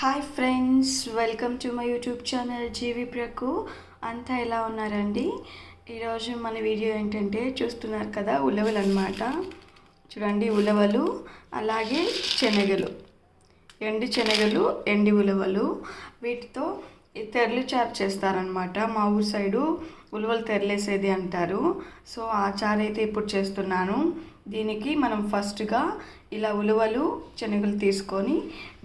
Hi friends welcome to my YouTube channel జీవి ప్రకు అంతా ఎలా ఉన్నారండి? ఈరోజు మన వీడియో ఏంటంటే చూస్తున్నారు కదా ఉలవలు అనమాట చూడండి ఉలవలు అలాగే శనగలు. ఎండి శనగలు ఎండి ఉలవలు. వీటితో తెరలు చారు చేస్తారనమాట మా ఊరు సైడు ఉలవలు తెరలేసేది అంటారు. సో ఆ చారు అయితే ఇప్పుడు చేస్తున్నాను. దీనికి మనం ఫస్ట్గా ఇలా ఉలవలు శనగలు తీసుకొని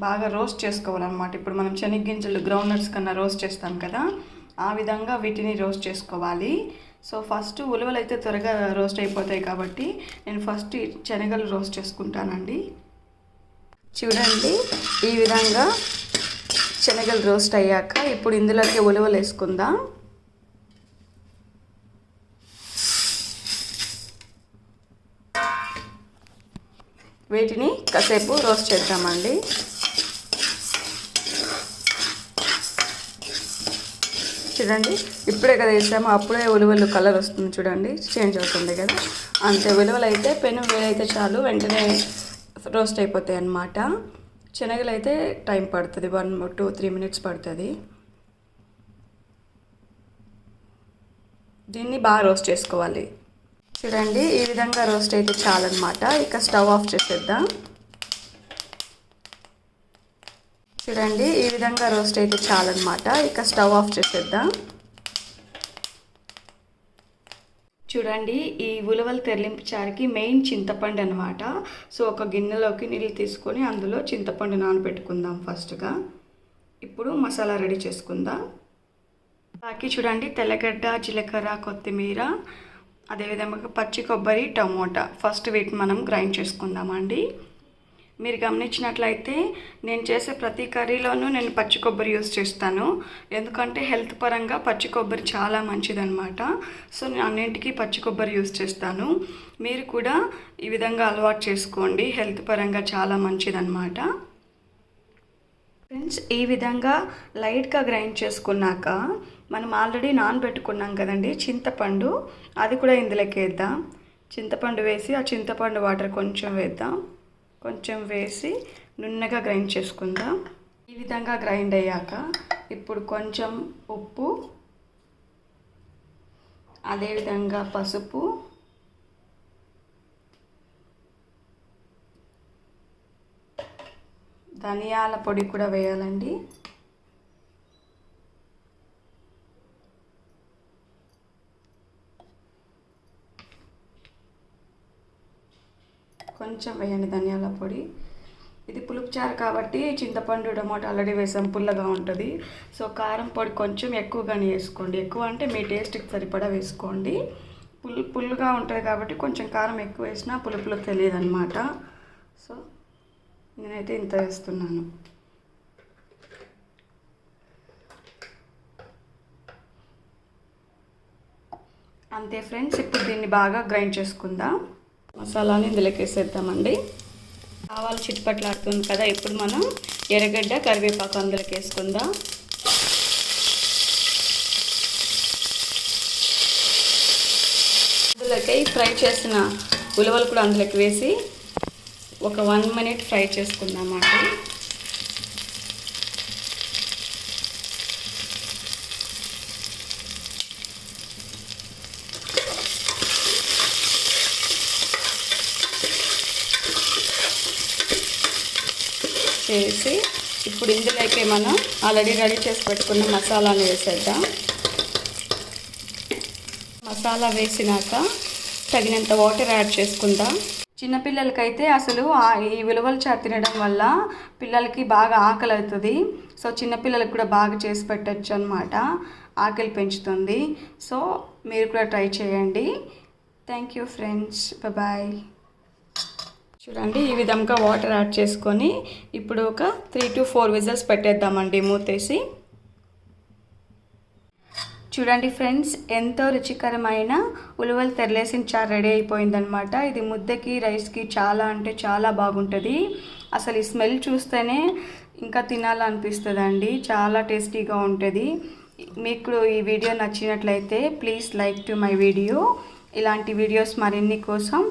బాగా రోస్ట్ చేసుకోవాలన్నమాట. ఇప్పుడు మనం శనగగింజలు గ్రౌండ్నట్స్ కన్నా రోస్ట్ చేస్తాం కదా ఆ విధంగా వీటిని రోస్ట్ చేసుకోవాలి. సో ఫస్ట్ ఉలవలు అయితే త్వరగా రోస్ట్ అయిపోతాయి కాబట్టి నేను ఫస్ట్ శనగలు రోస్ట్ చేసుకుంటానండి. చూడండి ఈ విధంగా శనగలు రోస్ట్ అయ్యాక ఇప్పుడు ఇందులోకి ఉలవలు వేసుకుందాం. వీటిని కాసేపు రోస్ట్ చేద్దామండి. చూడండి ఇప్పుడే కదా వేసాము అప్పుడే ఉలువలు కలర్ వస్తుంది చూడండి చేంజ్ అవుతుంది కదా. అంతే ఉలువలు అయితే పెను వేడైతే చాలు వెంటనే రోస్ట్ అయిపోతాయి అన్నమాట. శనగలు అయితే టైం పడుతుంది. వన్ టూ త్రీ మినిట్స్ పడుతుంది. దీన్ని బాగా రోస్ట్ చేసుకోవాలి. చూడండి ఈ విధంగా రోస్ట్ అయితే చాలన్నమాట. ఇక స్టవ్ ఆఫ్ చేసేద్దాం. చూడండి ఈ విధంగా రోస్ట్ అయితే చాలన్నమాట. ఇక స్టవ్ ఆఫ్ చేసేద్దాం. చూడండి ఈ ఉలవల తెరలింపు చారుకి మెయిన్ చింతపండు అనమాట సో ఒక గిన్నెలోకి నీళ్ళు తీసుకొని అందులో చింతపండు నానబెట్టుకుందాం ఫస్ట్గా. ఇప్పుడు మసాలా రెడీ చేసుకుందాం. బాకీ చూడండి తెల్లగడ్డ జీలకర్ర కొత్తిమీర అదేవిధంగా పచ్చి కొబ్బరి టమోటా. ఫస్ట్ వీటిని మనం గ్రైండ్ చేసుకుందామండి. మీరు గమనించినట్లయితే నేను చేసే ప్రతి కర్రీలోనూ నేను పచ్చి కొబ్బరి యూస్ చేస్తాను. ఎందుకంటే హెల్త్ పరంగా పచ్చి కొబ్బరి చాలా మంచిదన్నమాట. సో నేను అన్నింటికీ పచ్చి కొబ్బరి యూస్ చేస్తాను. మీరు కూడా ఈ విధంగా అలవాటు చేసుకోండి. హెల్త్ పరంగా చాలా మంచిదన్నమాట. ఫ్రెండ్స్ ఈ విధంగా లైట్గా గ్రైండ్ చేసుకున్నాక మనం ఆల్రెడీ నానబెట్టుకున్నాం కదండి చింతపండు. అది కూడా ఇందులోకి వేద్దాం. చింతపండు వేసి ఆ చింతపండు వాటర్ కొంచెం వేద్దాం. కొంచెం వేసి నున్నగా గ్రైండ్ చేసుకుందాం. ఈ విధంగా గ్రైండ్ అయ్యాక ఇప్పుడు కొంచెం ఉప్పు అదేవిధంగా పసుపు ధనియాల పొడి కూడా వేయాలండి. కొంచెం వేయండి ధనియాల పొడి. ఇది పులుపు చారు కాబట్టి చింతపండు టమాటో ఆల్రెడీ వేసాం పుల్లగా ఉంటుంది. సో కారం పొడి కొంచెం ఎక్కువగానే వేసుకోండి. ఎక్కువ అంటే మీ టేస్ట్కి సరిపడా వేసుకోండి. పుల్ పుల్లుగా ఉంటుంది కాబట్టి కొంచెం కారం ఎక్కువ వేసినా పులుపులో తెలియదు అనమాట సో నేనైతే ఇంత వేస్తున్నాను. అంతే ఫ్రెండ్స్ ఇప్పుడు దీన్ని బాగా గ్రైండ్ చేసుకుందాం. మసాలాని ఇందులోకి వేసేద్దామండి. ఆవాలు చిట్పట్లాడుతుంది కదా ఇప్పుడు మనం ఎర్రగడ్డ కరివేపాకు అందులోకి వేసుకుందాం. అందులోకి ఫ్రై చేసిన ఉలవలు కూడా అందులోకి వేసి ఒక వన్ మినిట్ ఫ్రై చేసుకుందాం అండి చేసి ఇప్పుడు ఇందులోకి మనం ఆల్రెడీ రెడీ చేసి పెట్టుకున్న మసాలాను వేసేద్దాం. మసాలా వేసినాక తగినంత వాటర్ యాడ్ చేసుకుందాం. చిన్నపిల్లలకైతే అసలు ఈ విలువలు చారు తినడం వల్ల పిల్లలకి బాగా ఆకలి అవుతుంది. సో చిన్నపిల్లలకు కూడా బాగా చేసి పెట్టచ్చు అనమాట ఆకలి పెంచుతుంది. సో మీరు కూడా ట్రై చేయండి. Thank you friends. బాయ్. చూడండి ఈ విధంగా వాటర్ యాడ్ చేసుకొని ఇప్పుడు ఒక త్రీ టు ఫోర్ విజిల్స్ పెట్టేద్దామండి మూతేసి. చూడండి ఫ్రెండ్స్ ఎంతో రుచికరమైన ఉలువలు తెరలేసిన చారు రెడీ అయిపోయిందనమాట ఇది ముద్దకి రైస్కి చాలా అంటే చాలా బాగుంటుంది. అసలు ఈ స్మెల్ చూస్తేనే ఇంకా తినాలనిపిస్తుందండి. చాలా టేస్టీగా ఉంటుంది. మీకు ఈ వీడియో నచ్చినట్లయితే please like to my video ఇలాంటి వీడియోస్ మరిన్ని కోసం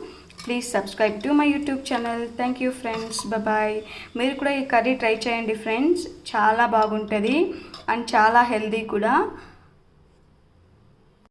please subscribe to my YouTube channel thank you friends bye మీరు కూడా ఈ కర్రీ ట్రై చేయండి ఫ్రెండ్స్ చాలా బాగుంటుంది. అండ్ చాలా హెల్దీ కూడా.